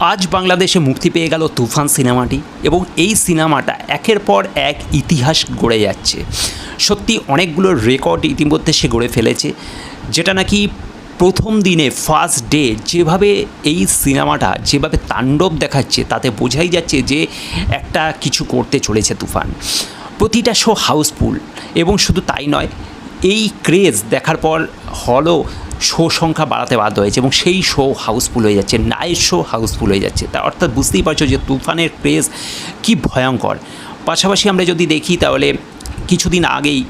আজ বাংলাদেশে মুক্তি পেয়ে গেল তুফান সিনেমাটি এবং এই সিনেমাটা একের পর এক ইতিহাস গড়ে যাচ্ছে। সত্যি অনেকগুলো রেকর্ড ইতিমধ্যে সে গড়ে ফেলেছে, যেটা নাকি প্রথম দিনে ফার্স্ট ডে যেভাবে এই সিনেমাটা, যেভাবে তাণ্ডব দেখাচ্ছে, তাতে বোঝাই যাচ্ছে যে একটা কিছু করতে চলেছে তুফান। প্রতিটা শো হাউসফুল এবং শুধু তাই নয়, এই ক্রেজ দেখার পর হলও শো সংখ্যা বাড়াতে বাধ্য হয়েছে এবং সেই শো হাউসফুল হয়ে যাচ্ছে, নাইট শো হাউসফুল হয়ে যাচ্ছে। তা অর্থাৎ বুঝতেই পারছ যে তুফানের ক্রেজ কি ভয়ঙ্কর। পাশাপাশি আমরা যদি দেখি তাহলে কিছুদিন আগেই,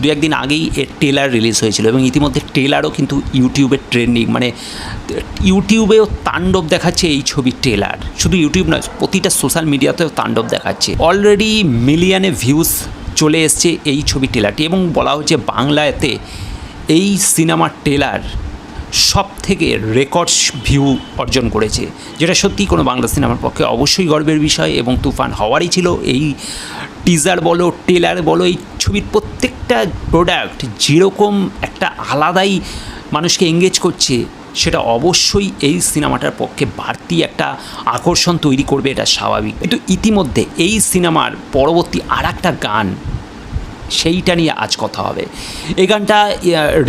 দু একদিন আগেই এর ট্রেলার রিলিজ হয়েছিল এবং ইতিমধ্যে ট্রেলারও কিন্তু ইউটিউবে ট্রেন্ডিং মানে ইউটিউবেও তাণ্ডব দেখাচ্ছে এই ছবির ট্রেলার শুধু ইউটিউব নয়, প্রতিটা সোশ্যাল মিডিয়াতেও তাণ্ডব দেখাচ্ছে। অলরেডি মিলিয়নে ভিউজ চলে এসছে এই ছবি ট্রেলারটি এবং বলা হচ্ছে বাংলাতে এই সিনেমার ট্রেলার সব থেকে রেকর্ডস ভিউ অর্জন করেছে, যেটা সত্যি কোনো বাংলা সিনেমার পক্ষে অবশ্যই গর্বের বিষয় এবং তুফান হওয়ারই ছিল। এই টিজার বলো ট্রেলার বলো, এই ছবির প্রত্যেকটা প্রোডাক্ট যেরকম একটা আলাদাই মানুষকে এঙ্গেজ করছে, সেটা অবশ্যই এই সিনেমাটার পক্ষে বাড়তি একটা আকর্ষণ তৈরি করবে, এটা স্বাভাবিক। কিন্তু ইতিমধ্যে এই সিনেমার পরবর্তী আর একটা গান সেইটা নিয়ে আজ কথা হবে। এই গানটা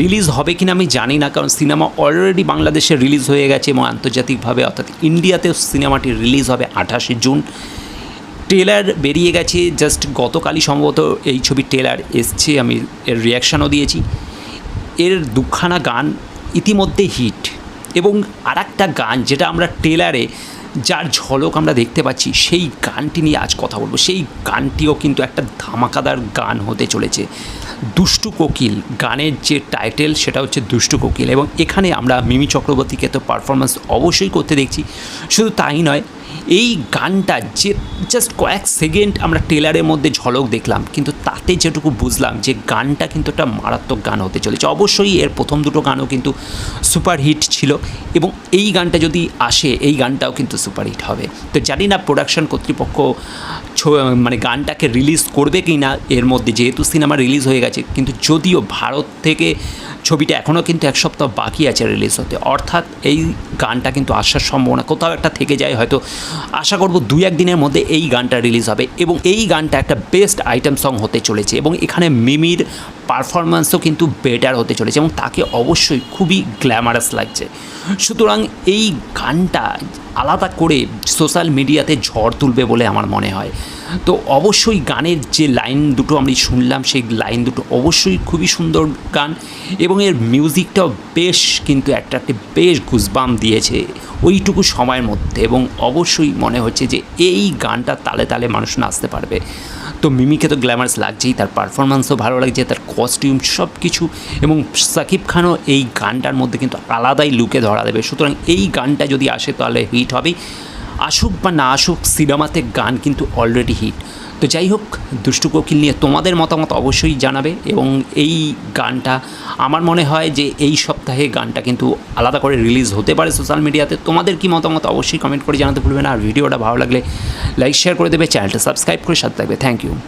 রিলিজ হবে কিনা আমি জানি না, কারণ সিনেমা অলরেডি বাংলাদেশে রিলিজ হয়ে গেছে এবং আন্তর্জাতিকভাবে, অর্থাৎ ইন্ডিয়াতেও সিনেমাটি রিলিজ হবে আঠাশে জুন। ট্রেলার বেরিয়ে গেছে জাস্ট গতকালই সম্ভবত এই ছবির ট্রেলার এসছে, আমি এর রিয়াকশানও দিয়েছি। এর দুখানা গান ইতিমধ্যে হিট এবং আর গান, যেটা আমরা ট্রেলারে যার ঝলক আমরা দেখতে পাচ্ছি, সেই গানটি নিয়ে আজ কথা বলব। সেই গানটিও কিন্তু একটা ধামাকাদার গান হতে চলেছে। দুষ্টু কোকিল, গানের যে টাইটেল সেটা হচ্ছে দুষ্টু কোকিল। এবং এখানে আমরা মিমি চক্রবর্তীকে তো পারফরমেন্স অবশ্যই করতে দেখছি। শুধু তাই নয় এই গানটা যে জাস্ট কয়েক সেকেন্ড আমরা টেলারের মধ্যে ঝলক দেখলাম, কিন্তু তাতে যেটুকু বুঝলাম যে গানটা কিন্তু একটা মারাত্মক গান হতে চলেছে। অবশ্যই এর প্রথম দুটো গানও কিন্তু সুপারহিট ছিল এবং এই গানটা যদি আসে, এই গানটাও কিন্তু সুপারহিট হবে। তো জানি না প্রোডাকশন কর্তৃপক্ষ মানে গানটাকে রিলিজ করবে কি না এর মধ্যে, যেহেতু সিনেমা রিলিজ হয়ে গেছে, কিন্তু যদিও ভারত থেকে ছবিটা এখনও কিন্তু এক সপ্তাহ বাকি আছে রিলিজ হতে। অর্থাৎ এই গানটা কিন্তু আসার সম্ভাবনা কোথাও একটা থেকে যায়, হয়তো আশা করব দুই এক দিনের মধ্যে এই গানটা রিলিজ হবে এবং এই গানটা একটা বেস্ট আইটেম সং হতে চলেছে এবং এখানে মিমির পারফরমেন্সও কিন্তু বেটার হতে চলেছে এবং তাকে অবশ্যই খুবই গ্ল্যামারাস লাগছে। সুতরাং এই গানটা আলাদা করে সোশ্যাল মিডিয়াতে ঝড় তুলবে বলে আমার মনে হয়। তো অবশ্যই গানের যে লাইন দুটো আমি শুনলাম, সেই লাইন দুটো অবশ্যই খুবই সুন্দর গান এবং এর মিউজিকটাও বেশ কিন্তু অ্যাট্রাক্টিভ বেশ গুজবাম দিয়েছে। ওইটুকু সময়ের মধ্যে এবং অবশ্যই মনে হচ্ছে যে এই গানটা তালে তালে মানুষ নাচতে পারবে। তো মিমিকে তো গ্ল্যামার্স লাগছেই, তার পারফরমেন্সও ভালো লাগছে, তার কস্টিউম সব কিছু এবং সাকিব খানও এই গানটার মধ্যে কিন্তু আলাদাই লুকে ধরা দেবে। সুতরাং এই গানটা যদি আসে তাহলে হিট হবেই। আসুক বা না আসুক সিনেমাতে গান কিন্তু অলরেডি হিট তো যাই হোক, দুষ্টু কোকিল নিয়ে তোমাদের মতামত অবশ্যই জানাবে এবং এই গানটা আমার মনে হয় যে এই সপ্তাহে গানটা কিন্তু আলাদা করে রিলিজ হতে পারে সোশ্যাল মিডিয়াতে। তোমাদের কি মতামত অবশ্যই কমেন্ট করে জানাতে ভুলবে না। আর ভিডিওটা ভালো লাগলে লাইক, শেয়ার করে দেবে। চ্যানেলটা সাবস্ক্রাইব করে সাথে থাকবে। Thank you